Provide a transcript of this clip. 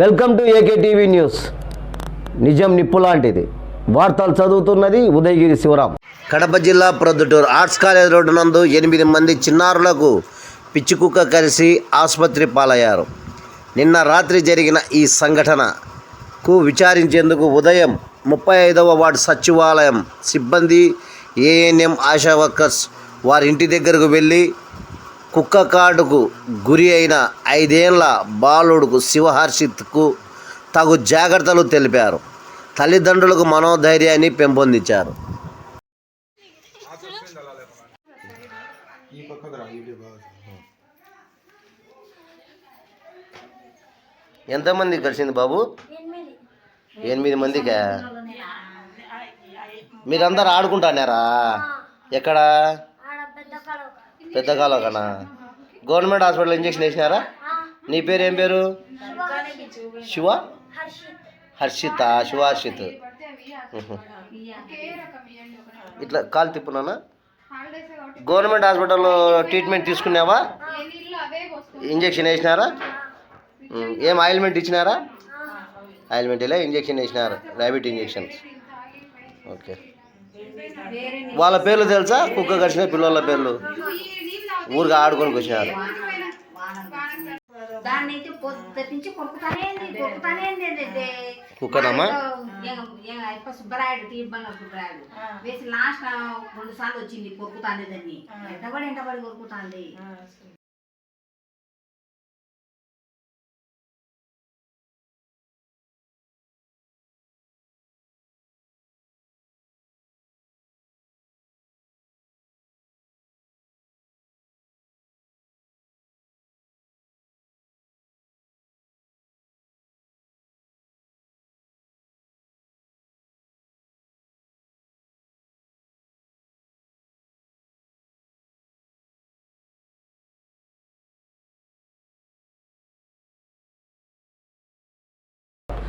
Welcome to AK TV news. నిజం నిప్పు లాంటిది. వార్తలు చదువుతున్నది ఉదయగిరి శివరాం. కడప జిల్లా ప్రొద్దుటూరు ఆర్ట్స్ కాలేజ్ రోడ్డు నందు ఎనిమిది మంది చిన్నారులకు పిచ్చుకుక్క కలిసి ఆసుపత్రి పాలయ్యారు. నిన్న రాత్రి జరిగిన ఈ సంఘటనకు విచారించేందుకు ఉదయం ముప్పై ఐదవ వార్డు సచివాలయం సిబ్బంది ఏఎన్ఎం ఆశా వర్కర్స్ వారి ఇంటి దగ్గరకు వెళ్ళి కుక్క కాటుకు గురి అయిన ఐదేళ్ళ బాలుడుకు శివహర్షిత్కు తగు జాగ్రత్తలు తెలిపారు. తల్లిదండ్రులకు మనోధైర్యాన్ని పెంపొందించారు. ఎంతమంది కలిసింది బాబు? ఎనిమిది మందికా? మీరందరూ ఆడుకుంటానారా ఎక్కడా? పెద్ద కాలువకనా గవర్నమెంట్ హాస్పిటల్ ఇంజక్షన్ వేసినారా? నీ పేరు ఏం పేరు? శివ? హర్షిత్ హర్షిత శివ హర్షిత్ ఇట్లా కాలు తిప్పునా గవర్నమెంట్ హాస్పిటల్లో ట్రీట్మెంట్ తీసుకున్నావా? ఇంజక్షన్ వేసినారా? ఏం ఆయిల్మెంట్ ఇచ్చినారా? ఆయిల్మెంట్ ఇలా ఇంజక్షన్ వేసినారు? Rabies injections okay. వాళ్ళ పేర్లు తెలుసా? కుక్క కరిచిన పిల్లల పేర్లు. ఊరిగా ఆడుకొని వచ్చినారు ఏంటంటే కుక్కనమ్మా? సుబ్బరాయుడు తీర్బంగా సుబ్బరాయుడు. వేసి లాస్ట్ రెండు సార్లు వచ్చింది కొరుకుతాంది దాన్ని. ఎంటబడి ఎంటబడి కొరుకుతాంది